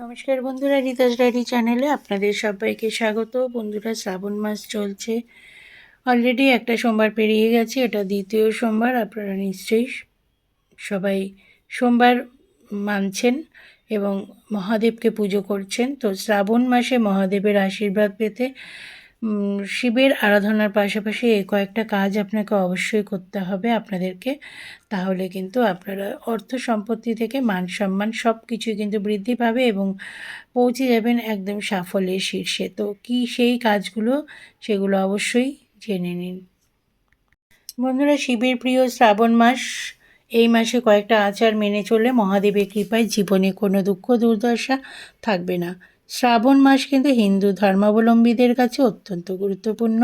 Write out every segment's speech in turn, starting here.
নমস্কার বন্ধুরা, রিতাস ডায়েরি চ্যানেলে আপনাদের সবাইকে স্বাগত। বন্ধুরা, শ্রাবণ মাস চলছে। অলরেডি একটা সোমবার পেরিয়ে গেছে, এটা দ্বিতীয় সোমবার, আপনারা নিশ্চয়ই সবাই সোমবার মানছেন এবং মহাদেবকে পুজো করছেন। তো শ্রাবণ মাসে মহাদেবের আশীর্বাদ পেতে শিবের আরাধনার পাশাপাশি এই কয়েকটা কাজ আপনাকে অবশ্যই করতে হবে আপনাদেরকে। তাহলে কিন্তু আপনারা অর্থ সম্পত্তি থেকে মান সম্মান সব কিছুই কিন্তু বৃদ্ধি পাবে এবং পৌঁছে যাবেন একদম সাফল্যের শীর্ষে। তো কি সেই কাজগুলো, সেগুলো অবশ্যই জেনে নিন। বন্ধুরা, শিবের প্রিয় শ্রাবণ মাস, এই মাসে কয়েকটা আচার মেনে চললে মহাদেবের কৃপায় জীবনে কোনো দুঃখ দুর্দশা থাকবে না। শ্রাবণ মাস কিন্তু হিন্দু ধর্মাবলম্বীদের কাছে অত্যন্ত গুরুত্বপূর্ণ।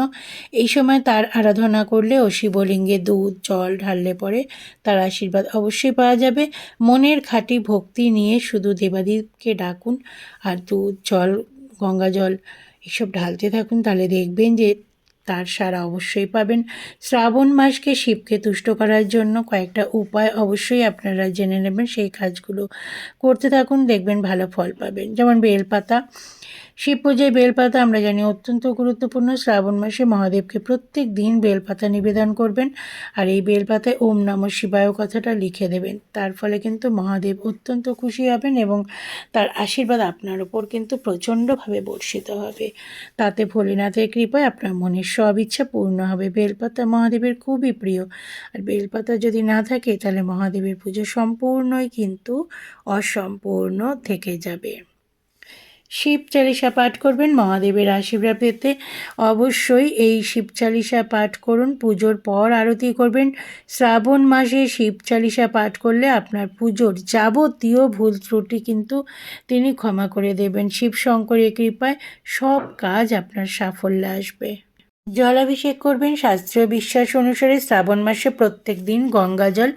এই সময় তার আরাধনা করলে ও শিবলিঙ্গে দুধ, জল ঢাললে পরে তার আশীর্বাদ অবশ্যই পাওয়া যাবে। মনের খাঁটি ভক্তি নিয়ে শুধু দেবাদিকে ডাকুন আর দুধ, জল, গঙ্গা জল এসব ঢালতে থাকুন। তাহলে দেখবেন যে তার সারা অবশ্যই পাবেন। শ্রাবণ মাসকে শিবকে তুষ্ট করার জন্য কয়েকটা উপায় অবশ্যই আপনারা জেনে নেবেন। সেই কাজগুলো করতে থাকুন, দেখবেন ভালো ফল পাবেন। যেমন বেলপাতা শিব পূজায় বেলপাতা আমরা জানি অত্যন্ত গুরুত্বপূর্ণ। শ্রাবণ মাসে মহাদেবকে প্রত্যেক দিন বেলপাতা নিবেদন করবেন আর এই বেলপাতায় ওম নম শিবায় কথাটা লিখে দেবেন। তার ফলে কিন্তু মহাদেব অত্যন্ত খুশি হবেন এবং তার আশীর্বাদ আপনার ওপর কিন্তু প্রচণ্ডভাবে বর্ষিত হবে। তাতে ভোলেনাথের কৃপায় আপনার মনের সব ইচ্ছা পূর্ণ হবে। বেলপাতা মহাদেবের খুবই প্রিয়। আর বেলপাতা যদি না থাকে তাহলে মহাদেবের পুজো সম্পূর্ণই কিন্তু অসম্পূর্ণ থেকে যাবে। শিব চালিসা পাঠ করবেন, মহাদেবের আশীর্বাদ পেতে অবশ্যই এই শিব চালিসা পাঠ করুন। পুজোর পর আরতি করবেন। শ্রাবণ মাসে শিব চালিসা পাঠ করলে আপনার পুজোর যাবতীয় ভুল ত্রুটি কিন্তু তিনি ক্ষমা করে দেবেন। শিব শঙ্করের কৃপায় সব কাজ আপনার সাফল্য আসবে। জলাভিষেক করবেন শাস্ত্রীয় বিশ্বাস অনুসারে শ্রাবণ মাসে প্রত্যেক দিন গঙ্গা জল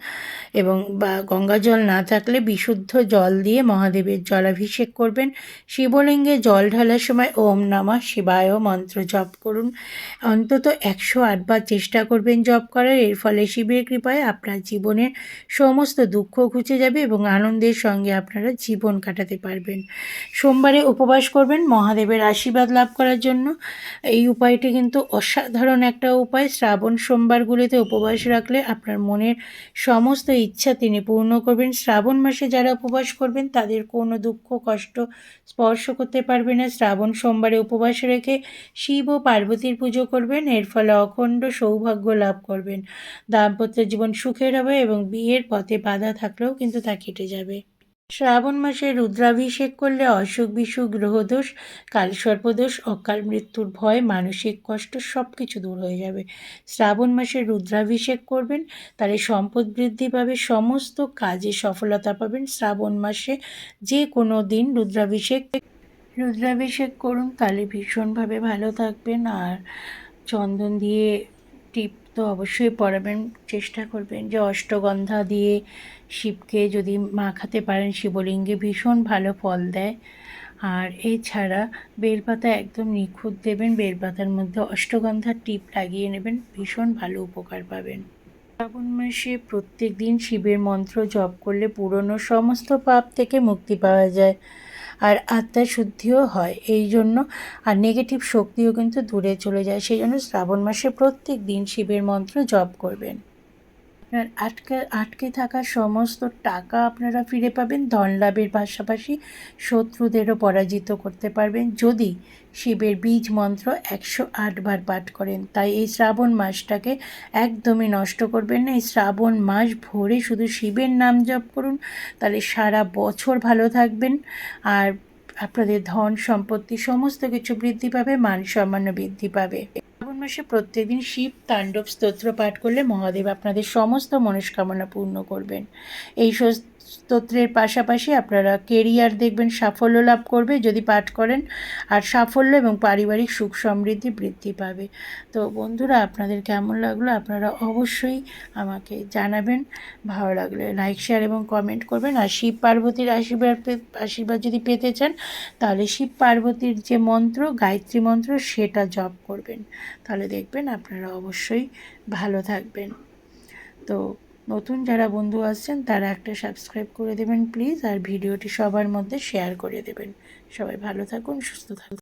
এবং বা গঙ্গা জল না থাকলে বিশুদ্ধ জল দিয়ে মহাদেবের জলাভিষেক করবেন। শিবলিঙ্গে জল ঢালার সময় ওম নমঃ শিবায় মন্ত্র জপ করুন। অন্তত একশো আটবার চেষ্টা করবেন জপ করার, এর ফলে শিবের কৃপায় আপনার জীবনের সমস্ত দুঃখ ঘুচে যাবে এবং আনন্দের সঙ্গে আপনারা জীবন কাটাতে পারবেন। সোমবারে উপবাস করবেন, মহাদেবের আশীর্বাদ লাভ করার জন্য। এই উপায়টি কিন্তু অসাধারণ একটা উপায়। শ্রাবণ সোমবারগুলিতে উপবাস রাখলে আপনার মনের সমস্ত ইচ্ছা তিনি পূর্ণ করবেন। শ্রাবণ মাসে যারা উপবাস করবেন, তাদের কোনো দুঃখ, কষ্ট স্পর্শ করতে পারবে না। শ্রাবণ সোমবারে উপবাস রেখে শিব ও পার্বতীর পুজো করবেন। এর ফলে অখণ্ড সৌভাগ্য লাভ করবেন। দাম্পত্য জীবন সুখের হবে এবং বিয়ের পথে বাধা থাকলেও কিন্তু তা কেটে যাবে। শ্রাবণ মাসে রুদ্রাভিষেক করলে অসুখ, বিসুখ, গ্রহদোষ কালসর্পদোষ অকাল মৃত্যুর ভয়, মানসিক কষ্ট সব কিছু দূর হয়ে যাবে। শ্রাবণ মাসে রুদ্রাভিষেক করবেন, তাহলে সম্পদ বৃদ্ধি পাবে, সমস্ত কাজে সফলতা পাবেন। শ্রাবণ মাসে যে কোনো দিন রুদ্রাভিষেক রুদ্রাভিষেক করুন, তাহলে ভীষণভাবে ভালো থাকবেন। আর চন্দন দিয়ে টিপ তো অবশ্যই পরাবেন চেষ্টা করবেন যে অষ্টগন্ধা দিয়ে শিবকে যদি মাখাতে পারেন, শিবলিঙ্গে ভীষণ ভালো ফল দেয়। আর এছাড়া বেলপাতা একদম নিখুঁত দেবেন, বেলপাতার মধ্যে অষ্টগন্ধার টিপ লাগিয়ে নেবেন, ভীষণ ভালো উপকার পাবেন। শ্রাবণ মাসে প্রত্যেক দিন শিবের মন্ত্র জপ করলে পুরনো সমস্ত পাপ থেকে মুক্তি পাওয়া যায়। আর আত্মার শুদ্ধিও হয়। এই জন্য আর নেগেটিভ শক্তিও কিন্তু দূরে চলে যায়। সেই জন্য শ্রাবণ মাসে প্রত্যেক দিন শিবের মন্ত্র জপ করবেন। আপনার আটকে আটকে থাকা সমস্ত টাকা আপনারা ফিরে পাবেন, ধন লাভের পাশাপাশি শত্রুদেরও পরাজিত করতে পারবেন। যদি শিবের বীজ মন্ত্র একশো আটবার পাঠ করেন, তাই এই শ্রাবণ মাসটাকে একদমই নষ্ট করবেন না। এই শ্রাবণ মাস ভরে শুধু শিবের নাম জপ করুন, তাহলে সারা বছর ভালো থাকবেন। আর আপনাদের ধন সম্পত্তি, সমস্ত কিছু বৃদ্ধি পাবে, মান সম্মান বৃদ্ধি পাবে। মাসে প্রত্যেকদিন শিব, তাণ্ডব, স্তোত্র পাঠ করলে মহাদেব আপনাদের সমস্ত মনস্কামনা পূর্ণ করবেন। এই স্তোত্রের পাশাপাশি আপনারা কেরিয়ার দেখবেন, সাফল্য লাভ করবে যদি পাঠ করেন, আর সাফল্য এবং পারিবারিক সুখ সমৃদ্ধি বৃদ্ধি পাবে। তো বন্ধুরা, আপনাদের কেমন লাগল আপনারা অবশ্যই আমাকে জানাবেন। ভালো লাগলে লাইক শেয়ার এবং কমেন্ট করবেন। আর শিব পার্বতীর আশীর্বাদ আশীর্বাদ যদি পেতে চান, তাহলে শিব পার্বতীর যে মন্ত্র, গায়ত্রী মন্ত্র, সেটা জপ করবেন। তাহলে দেখবেন, আপনারা অবশ্যই ভালো থাকবেন। তো নতুন যারা বন্ধু আসছেন তারা একটা সাবস্ক্রাইব করে দেবেন প্লিজ আর ভিডিওটি সবার মধ্যে শেয়ার করে দেবেন। সবাই ভালো থাকুন, সুস্থ থাকুন।